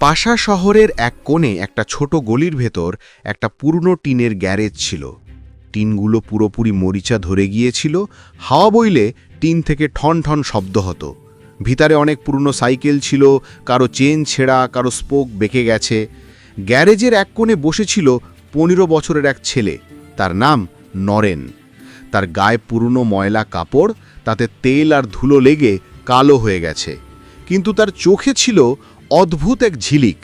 পাশা শহরের এক কোণে একটা ছোট গলির ভেতর একটা পুরনো টিনের গ্যারেজ ছিল। টিনগুলো পুরোপুরি মরিচা ধরে গিয়েছিল, হাওয়া বইলে টিন থেকে ঠন ঠন শব্দ হতো। ভিতরে অনেক পুরনো সাইকেল ছিল, কারও চেন ছেঁড়া, কারও স্পোক বেঁকে গেছে। গ্যারেজের এক কোণে বসেছিল পনেরো বছরের এক ছেলে, তার নাম নরেন। তার গায়ে পুরনো ময়লা কাপড়, তাতে তেল আর ধুলো লেগে কালো হয়ে গেছে। কিন্তু তার চোখে ছিল অদ্ভুত এক ঝিলিক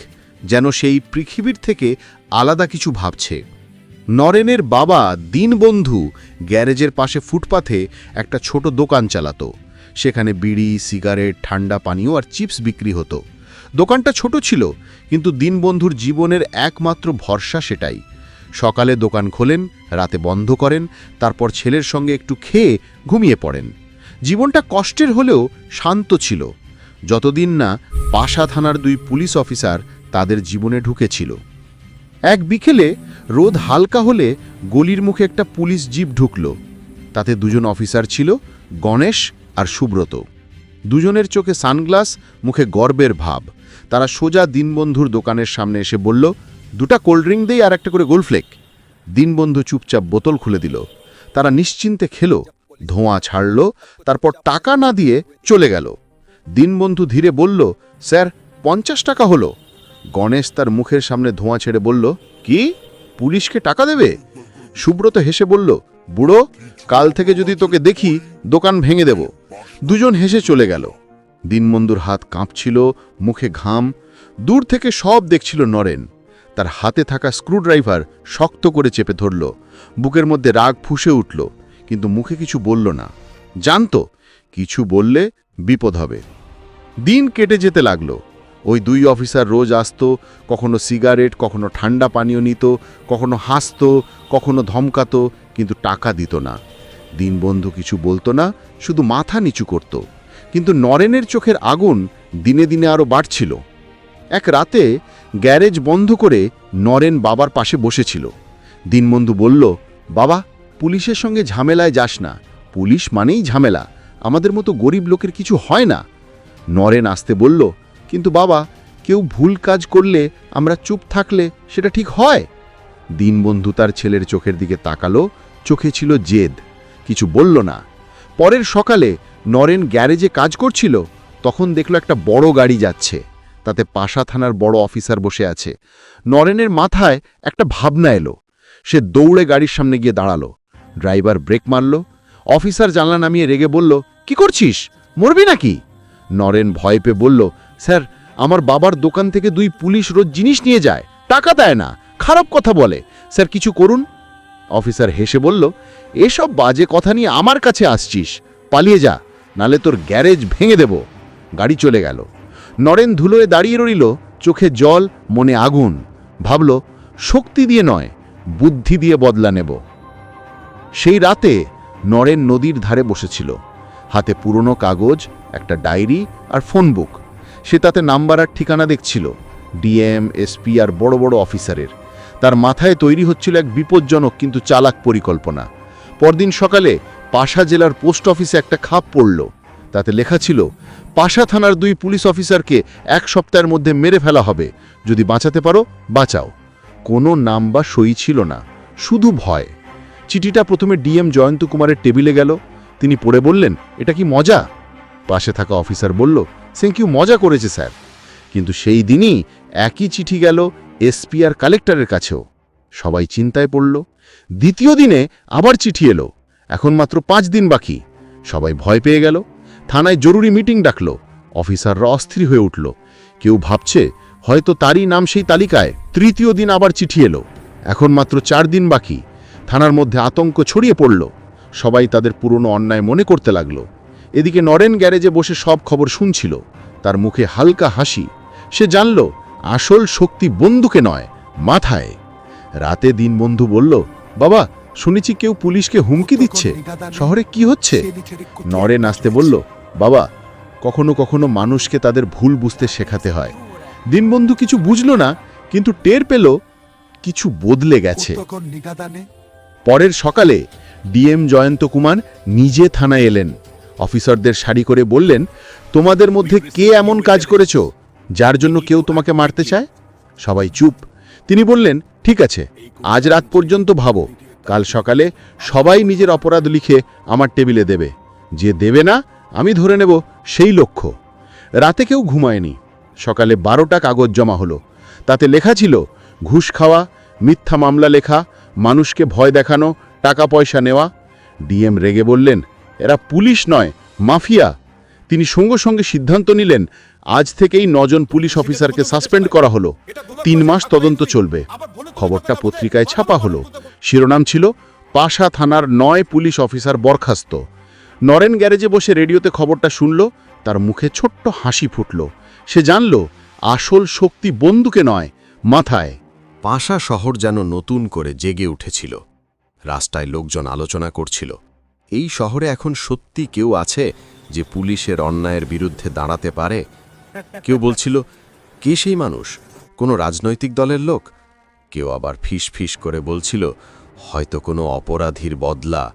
যেন সেই পৃথিবীর থেকে আলাদা কিছু ভাবছে। নরেনের বাবা দীনবন্ধু গ্যারেজের পাশে ফুটপাথে একটা ছোট দোকান চালাতো। সেখানে বিড়ি, সিগারেট, ঠান্ডা পানীয় আর চিপস বিক্রি হতো। দোকানটা ছোট ছিল, কিন্তু দীনবন্ধুর জীবনের একমাত্র ভরসা সেটাই। সকালে দোকান খোলেন, রাতে বন্ধ করেন, তারপর ছেলের সঙ্গে একটু খেয়ে ঘুমিয়ে পড়েন। জীবনটা কষ্টের হলেও শান্ত ছিল। যতদিন না পাশা থানার দুই পুলিশ অফিসার তাদের জীবনে ঢুকেছিল। এক বিকেলে রোদ হালকা হলে গলির মুখে একটা পুলিশ জিপ ঢুকল। তাতে দুজন অফিসার ছিল, গণেশ আর সুব্রত। দুজনের চোখে সানগ্লাস, মুখে গর্বের ভাব। তারা সোজা দিনবন্ধুর দোকানের সামনে এসে বলল, দুটা কোল্ড ড্রিঙ্ক দেই আর একটা করে গোলফ্লেক দিনবন্ধু চুপচাপ বোতল খুলে দিল। তারা নিশ্চিন্তে খেলো, ধোঁয়া ছাড়ল, তারপর টাকা না দিয়ে চলে গেল। দিনবন্ধু ধীরে বলল, স্যার, পঞ্চাশ টাকা হলো। গণেশ তার মুখের সামনে ধোঁয়া ছেড়ে বলল, কি? পুলিশকে টাকা দেবে? সুব্রত হেসে বলল, বুড়ো, কাল থেকে যদি তোকে দেখি, দোকান ভেঙে দেব। দুজন হেসে চলে গেল। দিনবন্ধুর হাত কাঁপছিল, মুখে ঘাম। দূর থেকে সব দেখছিল নরেন। তার হাতে থাকা স্ক্রুড্রাইভার শক্ত করে চেপে ধরল। বুকের মধ্যে রাগ ফুসে উঠল, কিন্তু মুখে কিছু বলল না। জানতো, কিছু বললে বিপদ হবে। দিন কেটে যেতে লাগল। ওই দুই অফিসার রোজ আসত, কখনো সিগারেট, কখনো ঠান্ডা পানীয় নিত, কখনো হাসতো, কখনো ধমকাত, কিন্তু টাকা দিত না। দিনবন্ধু কিছু বলতো না, শুধু মাথা নিচু করত। কিন্তু নরেনের চোখের আগুন দিনে দিনে আরও বাড়ছিল। এক রাতে গ্যারেজ বন্ধ করে নরেন বাবার পাশে বসেছিল। দিনবন্ধু বলল, বাবা, পুলিশের সঙ্গে ঝামেলায় যাস না। পুলিশ মানেই ঝামেলা। আমাদের মতো গরিব লোকের কিছু হয় না। নরেন আসতে বলল, কিন্তু বাবা, কেউ ভুল কাজ করলে আমরা চুপ থাকলে সেটা ঠিক হয়? দিনবন্ধু তার ছেলের চোখের দিকে তাকালো, চোখে ছিল জেদ। কিছু বলল না। পরের সকালে নরেন গ্যারেজে কাজ করছিল, তখন দেখল একটা বড় গাড়ি যাচ্ছে। তাতে পাশা থানার বড় অফিসার বসে আছে। নরেনের মাথায় একটা ভাবনা এলো। সে দৌড়ে গাড়ির সামনে গিয়ে দাঁড়াল। ড্রাইভার ব্রেক মারল। অফিসার জানলা নামিয়ে রেগে বলল, কি করছিস? মরবি নাকি? নরেন ভয় পেয়ে বলল, স্যার, আমার বাবার দোকান থেকে দুই পুলিশ রোজ জিনিস নিয়ে যায়, টাকা দেয় না, খারাপ কথা বলে। স্যার, কিছু করুন? অফিসার হেসে বলল, এসব বাজে কথা নিয়ে আমার কাছে আসছিস, পালিয়ে যা, নালে তোর গ্যারেজ ভেঙে দেব। গাড়ি চলে গেল। নরেন ধুলোয় দাঁড়িয়ে রইল, চোখে জল, মনে আগুন। ভাবল, শক্তি দিয়ে নয়, বুদ্ধি দিয়ে বদলা নেব। সেই রাতে নরেন নদীর ধারে বসেছিল। হাতে পুরনো কাগজ, একটা ডায়েরি আর ফোন বুক। সে তাতে নাম্বার আর ঠিকানা দেখছিল, ডিএম, এসপি আর বড় বড় অফিসারের। তার মাথায় তৈরি হচ্ছিল এক বিপজ্জনক কিন্তু চালাক পরিকল্পনা। পরদিন সকালে পাশা জেলার পোস্ট অফিসে একটা খাপ পড়ল। তাতে লেখা ছিল, পাশা থানার দুই পুলিশ অফিসারকে এক সপ্তাহের মধ্যে মেরে ফেলা হবে। যদি বাঁচাতে পারো, বাঁচাও। কোনো নাম বা সই ছিল না, শুধু ভয়। চিঠিটা প্রথমে ডিএম জয়ন্ত কুমারের টেবিলে গেল তিনি পড়ে বললেন, এটা কি মজা? পাশে থাকা অফিসার বলল থ্যাংক ইউ মজা করেছে, স্যার। কিন্তু সেই দিনই একই চিঠি গেল এসপি আর কালেক্টরের কাছেও। সবাই চিন্তায় পড়ল। দ্বিতীয় দিনে আবার চিঠি এলো। এখন মাত্র পাঁচ দিন বাকি। সবাই ভয় পেয়ে গেল। থানায় জরুরি মিটিং ডাকলো। অফিসাররা অস্থির হয়ে উঠল। কেউ ভাবছে, হয়তো তারই নাম সেই তালিকায়। তৃতীয় দিন আবার চিঠি এলো। এখন মাত্র চার দিন বাকি। থানার মধ্যে আতঙ্ক ছড়িয়ে পড়ল। সবাই তাদের পুরনো অন্যায় মনে করতে লাগল। এদিকে নরেন গ্যারেজে বসে সব খবর শুনছিল। তার মুখে হালকা হাসি। সে জানল, আসল শক্তি বন্দুকে নয়, মাথায়। রাতে দিনবন্ধু বলল, বাবা, শুনেছি কেউ পুলিশকে হুমকি দিচ্ছে। শহরে কি হচ্ছে? নরেন আসতে বলল, বাবা, কখনো কখনো মানুষকে তাদের ভুল বুঝতে শেখাতে হয়। দিনবন্ধু কিছু বুঝল না, কিন্তু টের পেল, কিছু বদলে গেছে। পরের সকালে ডিএম জয়ন্ত কুমার নিজে থানায় এলেন। অফিসারদের সারি করে বললেন, তোমাদের মধ্যে কে এমন কাজ করেছ? যার জন্য কেউ তোমাকে মারতে চায়? সবাই চুপ। তিনি বললেন, ঠিক আছে, আজ রাত পর্যন্ত ভাবো। কাল সকালে সবাই নিজের অপরাধ লিখে আমার টেবিলে দেবে। যে দেবে না, আমি ধরে নেব সেই লক্ষ্য। রাতে কেউ ঘুমায়নি। সকালে বারোটা কাগজ জমা হলো। তাতে লেখা ছিল, ঘুষ খাওয়া, মিথ্যা মামলা লেখা, মানুষকে ভয় দেখানো টাকা পয়সা নেওয়া। ডিএম রেগে বললেন, এরা পুলিশ নয়, মাফিয়া। তিনি সঙ্গে সঙ্গে সিদ্ধান্ত নিলেন, আজ থেকেই নজন পুলিশ অফিসারকে সাসপেন্ড করা হলো। তিন মাস তদন্ত চলবে। খবরটা পত্রিকায় ছাপা হলো। শিরোনাম ছিল, পাশা থানার নয় পুলিশ অফিসার বরখাস্ত। নরেন গ্যারেজে বসে রেডিওতে খবরটা শুনল, তার মুখে ছোট্ট হাসি ফুটল। সে জানল, আসল শক্তি বন্দুকে নয়, মাথায়। পাশা শহর যেন নতুন করে জেগে উঠেছিল। রাস্তায় লোকজন আলোচনা করছিল। এই শহরে এখন সত্যি কেউ আছে যে পুলিশের অন্যায়ের বিরুদ্ধে দাঁড়াতে পারে? কেউ বলছিল, কে সেই মানুষ? কোনো রাজনৈতিক দলের লোক? কেউ আবার ফিস ফিস করে বলছিল, হয়তো কোনো অপরাধীর বদলা।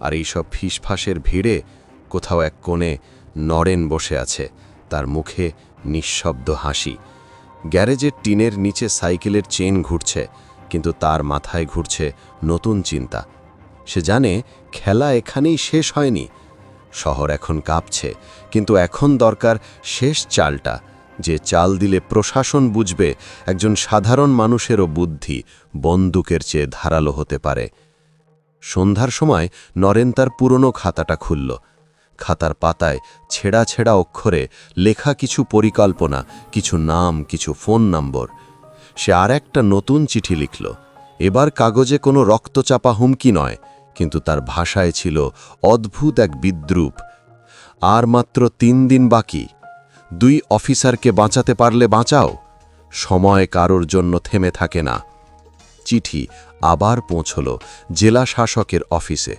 আর এইসব ফিসফাসের ভিড়ে কোথাও এক কোণে নরেন বসে আছে, তার মুখে নিঃশব্দ হাসি। গ্যারেজের টিনের নিচে সাইকেলের চেন ঘুরছে কিন্তু তার মাথায় ঘুরছে নতুন চিন্তা। সে জানে খেলা এখানেই শেষ হয়নি। শহর এখন কাঁপছে, কিন্তু এখন দরকার শেষ চালটা, যে চাল দিলে প্রশাসন বুঝবে একজন সাধারণ মানুষেরও বুদ্ধি বন্দুকের চেয়ে ধারালো হতে পারে। সন্ধ্যার সময় নরেন তার পুরনো খাতাটা খুলল। খাতার পাতায় ছেঁড়া ছেঁড়া অক্ষরে লেখা কিছু পরিকল্পনা, কিছু নাম, কিছু ফোন নম্বর। সে আর একটা নতুন চিঠি লিখল। এবার কাগজে কোনো রক্তচাপা হুমকি নয়, কিন্তু তার ভাষায় ছিল অদ্ভুত এক বিদ্রুপ। আর মাত্র তিন দিন বাকি। দুই অফিসারকে বাঁচাতে পারলে বাঁচাও। সময় কারোর জন্য থেমে থাকে না। চিঠি আবার পৌঁছল জেলা শাসকের অফিসে।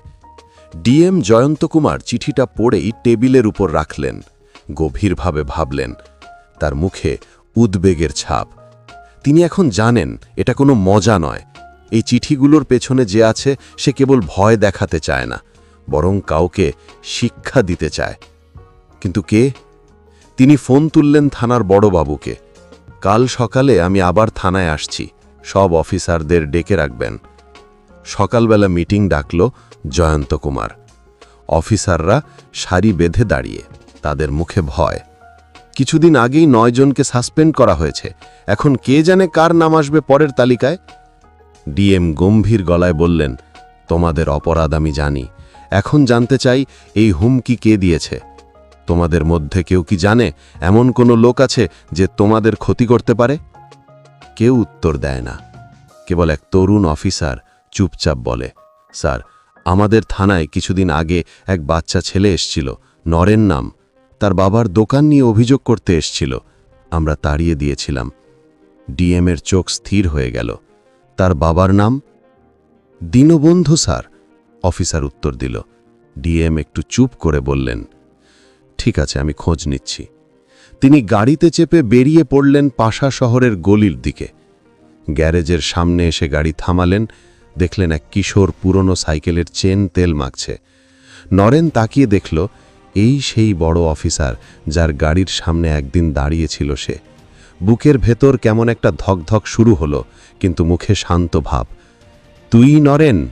ডিএম জয়ন্ত কুমার চিঠিটা পড়েই টেবিলের উপর রাখলেন। গভীরভাবে ভাবলেন। তার মুখে উদ্বেগের ছাপ। তিনি এখন জানেন এটা কোনো মজা নয়। এই চিঠিগুলোর পেছনে যে আছে, সে কেবল ভয় দেখাতে চায় না, বরং কাউকে শিক্ষা দিতে চায়। কিন্তু কে? তিনি ফোন তুললেন থানার বড়বাবুকে। কাল সকালে আমি আবার থানায় আসছি, সব অফিসারদের ডেকে রাখবেন। সকালবেলা মিটিং ডাকল জয়ন্ত কুমার। অফিসাররা সারি বেঁধে দাঁড়িয়ে, তাদের মুখে ভয়। কিছুদিন আগেই নয়জনকে সাসপেন্ড করা হয়েছে। এখন কে জানে কার নাম আসবে পরের তালিকায়? ডিএম গম্ভীর গলায় বললেন, তোমাদের অপরাধ আমি জানি। এখন জানতে চাই এই হুমকি কে দিয়েছে? তোমাদের মধ্যে কেউ কি জানে এমন কোনো লোক আছে যে তোমাদের ক্ষতি করতে পারে? কেউ উত্তর দেয় না। কেবল এক তরুণ অফিসার চুপচাপ বলে, স্যার, আমাদের থানায় কিছুদিন আগে এক বাচ্চা ছেলে এসছিল, নরেন নাম। তার বাবার দোকান নিয়ে অভিযোগ করতে এসছিল। আমরা তাড়িয়ে দিয়েছিলাম। ডিএমের চোখ স্থির হয়ে গেল। তার বাবার নাম? দীনবন্ধু স্যার, অফিসার উত্তর দিল। ডিএম একটু চুপ করে বললেন, ঠিক আছে, আমি খোঁজ নিচ্ছি। তিনি গাড়িতে চেপে বেরিয়ে পড়লেন পাশা শহরের গলির দিকে। গ্যারেজের সামনে এসে গাড়ি থামালেন, দেখলেন এক কিশোর পুরনো সাইকেলের চেন তেল মাখছে। নরেন তাকিয়ে দেখল এই সেই বড় অফিসার যার গাড়ির সামনে একদিন দাঁড়িয়েছিল সে। বুকের ভেতর কেমন একটা ধকধক শুরু হলো, কিন্তু মুখে শান্ত ভাব। তুই নরেন?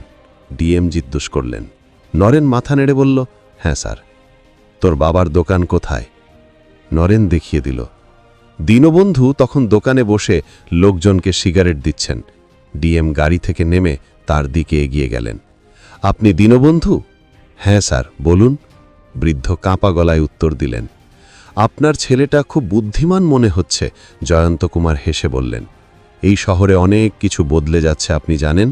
ডিএম জিজ্ঞেস করলেন। নরেন মাথা নেড়ে বলল হ্যাঁ স্যার। তোর বাবার দোকান কোথায়? নরেন দেখিয়ে দিল। দীনবন্ধু তখন দোকানে বসে লোকজনকে সিগারেট দিচ্ছেন। ডিএম গাড়ি থেকে নেমে তার দিকে এগিয়ে গেলেন। আপনি দীনবন্ধু? হ্যাঁ স্যার, বলুন। বৃদ্ধ কাঁপা গলায় উত্তর দিলেন, আপনার ছেলেটা খুব বুদ্ধিমান মনে হচ্ছে, জয়ন্ত কুমার হেসে বললেন। এই শহরে অনেক কিছু বদলে যাচ্ছে, আপনি জানেন?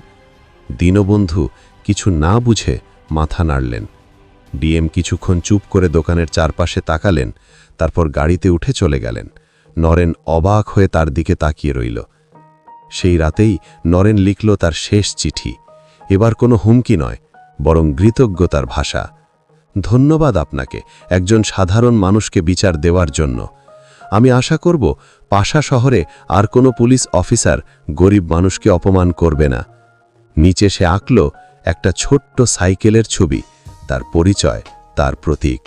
দীনবন্ধু কিছু না বুঝে মাথা নাড়লেন। ডিএম কিছুক্ষণ চুপ করে দোকানের চারপাশে তাকালেন, তারপর গাড়িতে উঠে চলে গেলেন। নরেন অবাক হয়ে তার দিকে তাকিয়ে রইল। সেই রাতেই নরেন লিখল তার শেষ চিঠি। এবার কোনো হুমকি নয়, বরং কৃতজ্ঞতার ভাষা। ধন্যবাদ আপনাকে, একজন সাধারণ মানুষকে বিচার দেওয়ার জন্য। আমি আশা করব, পাশা শহরে আর কোনো পুলিশ অফিসার গরিব মানুষকে অপমান করবে না। নিচে সে আঁকল একটা ছোট্ট সাইকেলের ছবি, তার পরিচয়, তার প্রতীক।